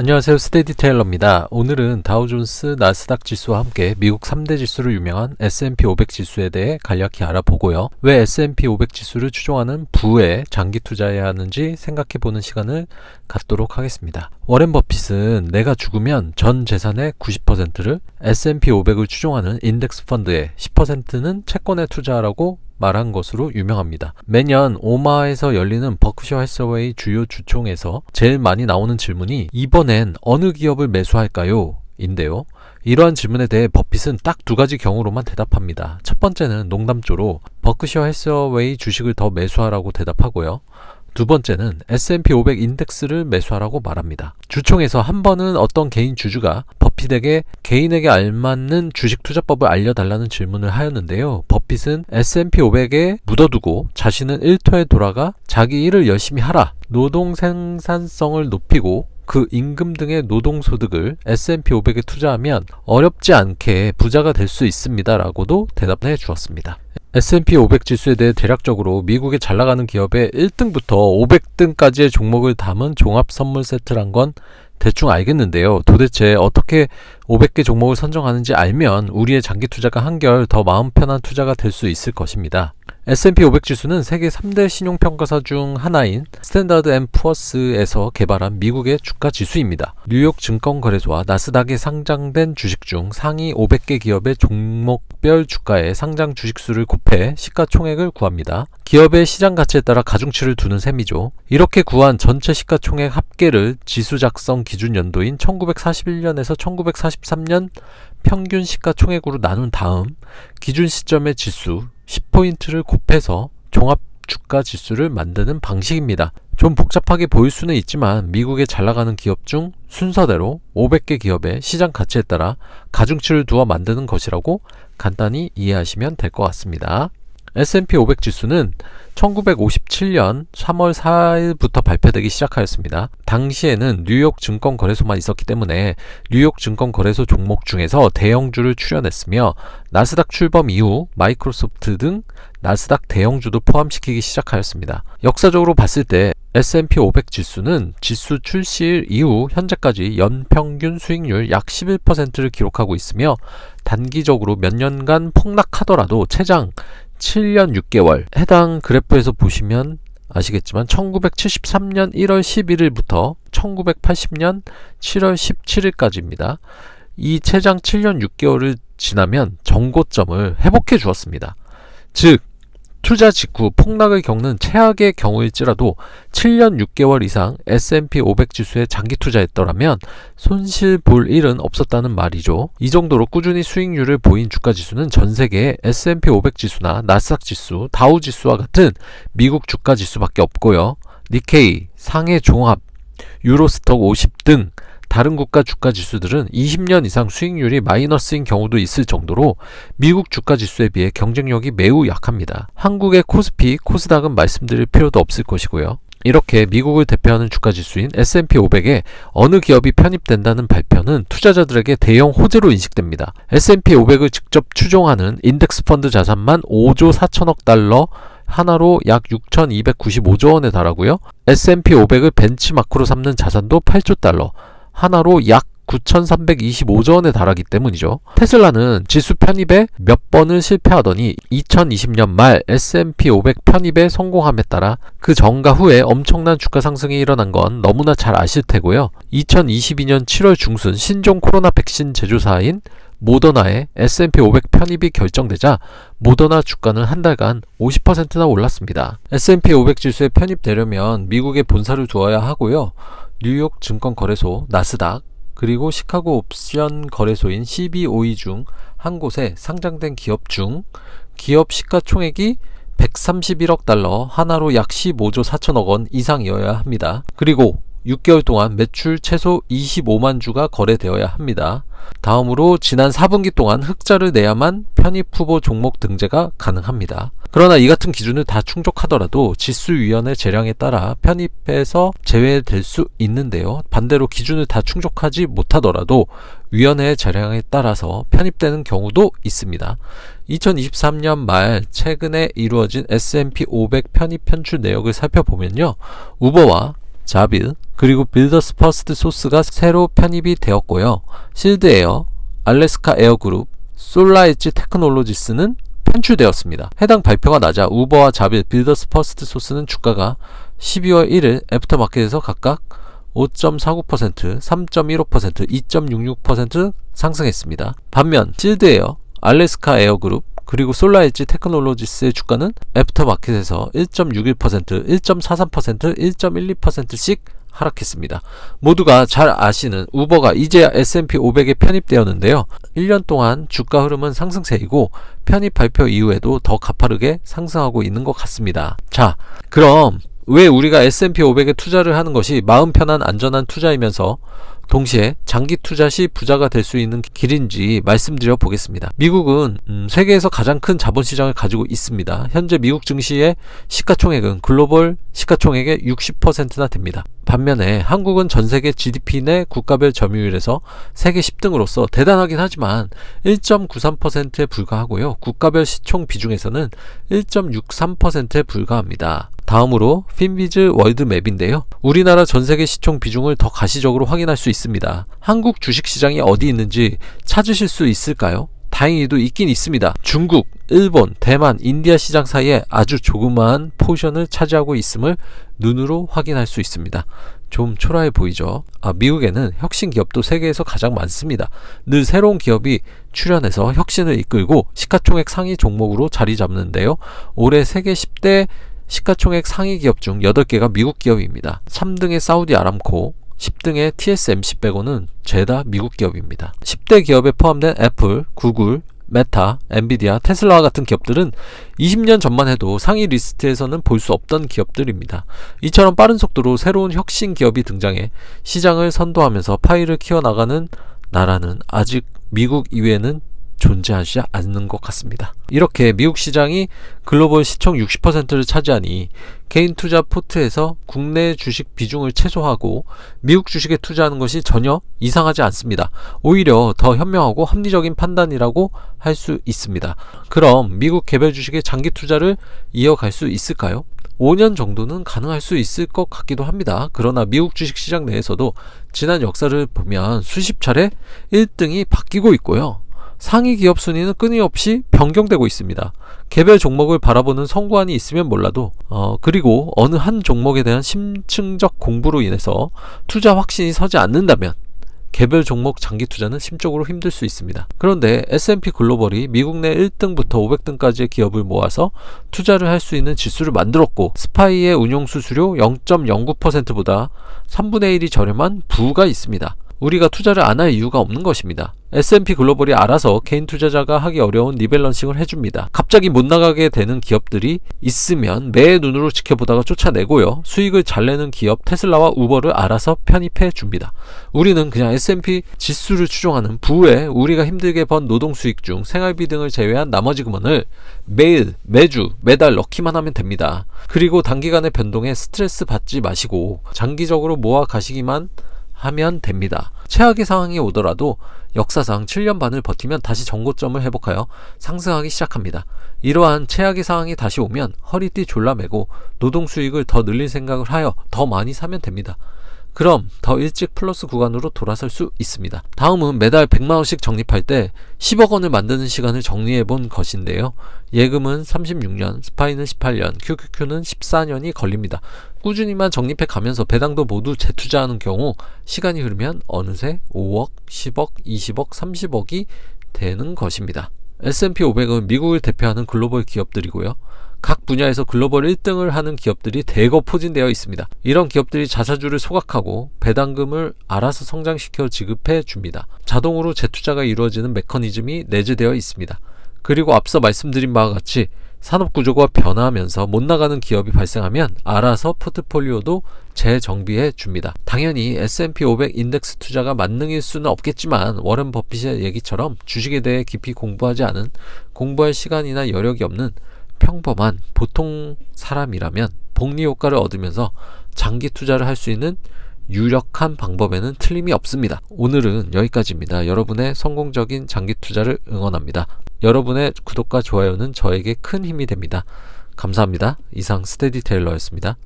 안녕하세요. 스테디 테일러입니다. 오늘은 다우존스 나스닥 지수와 함께 미국 3대 지수로 유명한 S&P 500 지수에 대해 간략히 알아보고요. 왜 S&P 500 지수를 추종하는 부에 장기 투자해야 하는지 생각해 보는 시간을 갖도록 하겠습니다. 워렌 버핏은 내가 죽으면 전 재산의 90%를 S&P 500을 추종하는 인덱스 펀드에 10%는 채권에 투자하라고 말한 것으로 유명합니다. 매년 오마에서 열리는 버크셔 해서웨이 주요 주총에서 제일 많이 나오는 질문이 이번엔 어느 기업을 매수할까요? 인데요. 이러한 질문에 대해 버핏은 딱 두 가지 경우로만 대답합니다. 첫 번째는 농담조로 버크셔 해서웨이 주식을 더 매수하라고 대답하고요. 두 번째는 S&P 500 인덱스를 매수하라고 말합니다. 주총에서 한 번은 어떤 개인 주주가 버핏에게 개인에게 알맞는 주식 투자법을 알려달라는 질문을 하였는데요. 버핏은 S&P 500에 묻어두고 자신은 일터에 돌아가 자기 일을 열심히 하라. 노동 생산성을 높이고 그 임금 등의 노동소득을 S&P 500에 투자하면 어렵지 않게 부자가 될 수 있습니다 라고도 대답해 주었습니다. S&P 500 지수에 대해 대략적으로 미국에 잘 나가는 기업의 1등부터 500등까지의 종목을 담은 종합 선물 세트란 건 대충 알겠는데요. 도대체 어떻게 500개 종목을 선정하는지 알면 우리의 장기 투자가 한결 더 마음 편한 투자가 될 수 있을 것입니다. S&P 500 지수는 세계 3대 신용평가사 중 하나인 스탠다드 앤 푸어스에서 개발한 미국의 주가 지수입니다. 뉴욕 증권거래소와 나스닥에 상장된 주식 중 상위 500개 기업의 종목별 주가의 상장 주식수를 곱해 시가총액을 구합니다. 기업의 시장 가치에 따라 가중치를 두는 셈이죠. 이렇게 구한 전체 시가총액 합계를 지수 작성 기준 연도인 1941년에서 1943년 평균 시가총액으로 나눈 다음 기준 시점의 지수 10포인트를 곱해서 종합 주가 지수를 만드는 방식입니다. 좀 복잡하게 보일 수는 있지만 미국에 잘 나가는 기업 중 순서대로 500개 기업의 시장 가치에 따라 가중치를 두어 만드는 것이라고 간단히 이해하시면 될 것 같습니다. S&P 500 지수는 1957년 3월 4일부터 발표되기 시작하였습니다. 당시에는 뉴욕 증권거래소만 있었기 때문에 뉴욕 증권거래소 종목 중에서 대형주를 출연했으며 나스닥 출범 이후 마이크로소프트 등 나스닥 대형주도 포함시키기 시작하였습니다. 역사적으로 봤을 때 S&P 500 지수는 지수 출시일 이후 현재까지 연평균 수익률 약 11%를 기록하고 있으며 단기적으로 몇 년간 폭락하더라도 최장 7년 6개월 해당 그래프에서 보시면 아시겠지만 1973년 1월 11일부터 1980년 7월 17일까지입니다. 이 최장 7년 6개월을 지나면 정고점을 회복해 주었습니다. 즉 투자 직후 폭락을 겪는 최악의 경우일지라도 7년 6개월 이상 S&P 500 지수에 장기 투자했더라면 손실 볼 일은 없었다는 말이죠. 이 정도로 꾸준히 수익률을 보인 주가 지수는 전 세계의 S&P 500 지수나 나스닥 지수, 다우 지수와 같은 미국 주가 지수밖에 없고요. 니케이, 상해 종합, 유로스톡 50 등 다른 국가 주가 지수들은 20년 이상 수익률이 마이너스인 경우도 있을 정도로 미국 주가 지수에 비해 경쟁력이 매우 약합니다. 한국의 코스피, 코스닥은 말씀드릴 필요도 없을 것이고요. 이렇게 미국을 대표하는 주가 지수인 S&P 500에 어느 기업이 편입된다는 발표는 투자자들에게 대형 호재로 인식됩니다. S&P 500을 직접 추종하는 인덱스 펀드 자산만 5조 4천억 달러 하나로 약 6,295조 원에 달하고요. S&P 500을 벤치마크로 삼는 자산도 8조 달러, 하나로 약 9,325조 원에 달하기 때문이죠. 테슬라는 지수 편입에 몇 번을 실패하더니 2020년 말 S&P 500 편입에 성공함에 따라 그 전과 후에 엄청난 주가 상승이 일어난 건 너무나 잘 아실 테고요. 2022년 7월 중순 신종 코로나 백신 제조사인 모더나의 S&P 500 편입이 결정되자 모더나 주가는 한 달간 50%나 올랐습니다. S&P 500 지수에 편입되려면 미국에 본사를 두어야 하고요. 뉴욕 증권거래소 나스닥 그리고 시카고 옵션 거래소인 CBOE 중 한 곳에 상장된 기업 중 기업 시가총액이 131억 달러 하나로 약 15조 4천억 원 이상이어야 합니다. 그리고 6개월 동안 매출 최소 25만 주가 거래되어야 합니다. 다음으로 지난 4분기 동안 흑자를 내야만 편입 후보 종목 등재가 가능합니다. 그러나 이 같은 기준을 다 충족하더라도 지수위원회 재량에 따라 편입해서 제외될 수 있는데요. 반대로 기준을 다 충족하지 못하더라도 위원회의 재량에 따라서 편입되는 경우도 있습니다. 2023년 말 최근에 이루어진 S&P 500 편입 편출 내역을 살펴보면요. 우버와 자빌, 그리고 빌더스 퍼스트 소스가 새로 편입이 되었고요. 실드 에어, 알래스카 에어 그룹, 솔라 엣지 테크놀로지스는 편출되었습니다. 해당 발표가 나자 우버와 자빌, 빌더스 퍼스트 소스는 주가가 12월 1일 애프터마켓에서 각각 5.49%, 3.15%, 2.66% 상승했습니다. 반면 실드 에어, 알래스카 에어 그룹, 그리고 솔라엣지 테크놀로지스의 주가는 애프터마켓에서 1.61%, 1.43%, 1.12%씩 하락했습니다. 모두가 잘 아시는 우버가 이제야 S&P 500에 편입되었는데요. 1년 동안 주가 흐름은 상승세이고 편입 발표 이후에도 더 가파르게 상승하고 있는 것 같습니다. 자, 그럼 왜 우리가 S&P 500에 투자를 하는 것이 마음 편한 안전한 투자이면서 동시에 장기 투자 시 부자가 될 수 있는 길인지 말씀드려 보겠습니다. 미국은 음, 세계에서 가장 큰 자본시장을 가지고 있습니다. 현재 미국 증시의 시가총액은 글로벌 시가총액의 60%나 됩니다. 반면에 한국은 전 세계 GDP 내 국가별 점유율에서 세계 10등으로서 대단하긴 하지만 1.93%에 불과하고요. 국가별 시총 비중에서는 1.63%에 불과합니다. 다음으로 핀비즈 월드맵인데요. 우리나라 전 세계 시총 비중을 더 가시적으로 확인할 수 있습니다. 한국 주식 시장이 어디 있는지 찾으실 수 있을까요? 다행히도 있긴 있습니다. 중국, 일본, 대만, 인디아 시장 사이에 아주 조그마한 포션을 차지하고 있음을 눈으로 확인할 수 있습니다. 좀 초라해 보이죠? 아, 미국에는 혁신 기업도 세계에서 가장 많습니다. 늘 새로운 기업이 출현해서 혁신을 이끌고 시가총액 상위 종목으로 자리 잡는데요. 올해 세계 10대 시가총액 상위 기업 중 8개가 미국 기업입니다. 3등의 사우디 아람코, 10등의 TSMC 빼고는 죄다 미국 기업입니다. 10대 기업에 포함된 애플, 구글, 메타, 엔비디아, 테슬라와 같은 기업들은 20년 전만 해도 상위 리스트에서는 볼 수 없던 기업들입니다. 이처럼 빠른 속도로 새로운 혁신 기업이 등장해 시장을 선도하면서 파일을 키워나가는 나라는 아직 미국 이외에는 존재하지 않는 것 같습니다. 이렇게 미국 시장이 글로벌 시총 60%를 차지하니 개인 투자 포트에서 국내 주식 비중을 최소화하고 미국 주식에 투자하는 것이 전혀 이상하지 않습니다. 오히려 더 현명하고 합리적인 판단이라고 할 수 있습니다. 그럼 미국 개별 주식의 장기 투자를 이어갈 수 있을까요? 5년 정도는 가능할 수 있을 것 같기도 합니다. 그러나 미국 주식 시장 내에서도 지난 역사를 보면 수십 차례 1등이 바뀌고 있고요. 상위 기업 순위는 끊임없이 변경되고 있습니다. 개별 종목을 바라보는 성구안이 있으면 몰라도 어 그리고 어느 한 종목에 대한 심층적 공부로 인해서 투자 확신이 서지 않는다면 개별 종목 장기 투자는 심적으로 힘들 수 있습니다. 그런데 S&P 글로벌이 미국 내 1등부터 500등까지의 기업을 모아서 투자를 할 수 있는 지수를 만들었고 스파이의 운용 수수료 0.09%보다 3분의 1이 저렴한 부가 있습니다. 우리가 투자를 안 할 이유가 없는 것입니다. S&P 글로벌이 알아서 개인 투자자가 하기 어려운 리밸런싱을 해줍니다. 갑자기 못 나가게 되는 기업들이 있으면 매의 눈으로 지켜보다가 쫓아내고요. 수익을 잘 내는 기업 테슬라와 우버를 알아서 편입해 줍니다. 우리는 그냥 S&P 지수를 추종하는 부에 우리가 힘들게 번 노동 수익 중 생활비 등을 제외한 나머지 금원을 매일, 매주, 매달 넣기만 하면 됩니다. 그리고 단기간의 변동에 스트레스 받지 마시고 장기적으로 모아 가시기만 하면 됩니다. 최악의 상황이 오더라도 역사상 7년 반을 버티면 다시 정고점을 회복하여 상승하기 시작합니다. 이러한 최악의 상황이 다시 오면 허리띠 졸라매고 노동 수익을 더 늘릴 생각을 하여 더 많이 사면 됩니다. 그럼 더 일찍 플러스 구간으로 돌아설 수 있습니다. 다음은 매달 100만원씩 적립할 때 10억 원을 만드는 시간을 정리해 본 것인데요. 예금은 36년, 스파이는 18년, QQQ는 14년이 걸립니다. 꾸준히만 적립해 가면서 배당도 모두 재투자하는 경우 시간이 흐르면 어느새 5억, 10억, 20억, 30억이 되는 것입니다. S&P 500은 미국을 대표하는 글로벌 기업들이고요. 각 분야에서 글로벌 1등을 하는 기업들이 대거 포진되어 있습니다. 이런 기업들이 자사주를 소각하고 배당금을 알아서 성장시켜 지급해 줍니다. 자동으로 재투자가 이루어지는 메커니즘이 내재되어 있습니다. 그리고 앞서 말씀드린 바와 같이 산업 구조가 변화하면서 못 나가는 기업이 발생하면 알아서 포트폴리오도 재정비해 줍니다. 당연히 S&P 500 인덱스 투자가 만능일 수는 없겠지만 워렌 버핏의 얘기처럼 주식에 대해 깊이 공부하지 않은 공부할 시간이나 여력이 없는 평범한 보통 사람이라면 복리 효과를 얻으면서 장기 투자를 할 수 있는 유력한 방법에는 틀림이 없습니다. 오늘은 여기까지입니다. 여러분의 성공적인 장기 투자를 응원합니다. 여러분의 구독과 좋아요는 저에게 큰 힘이 됩니다. 감사합니다. 이상 스테디 테일러였습니다.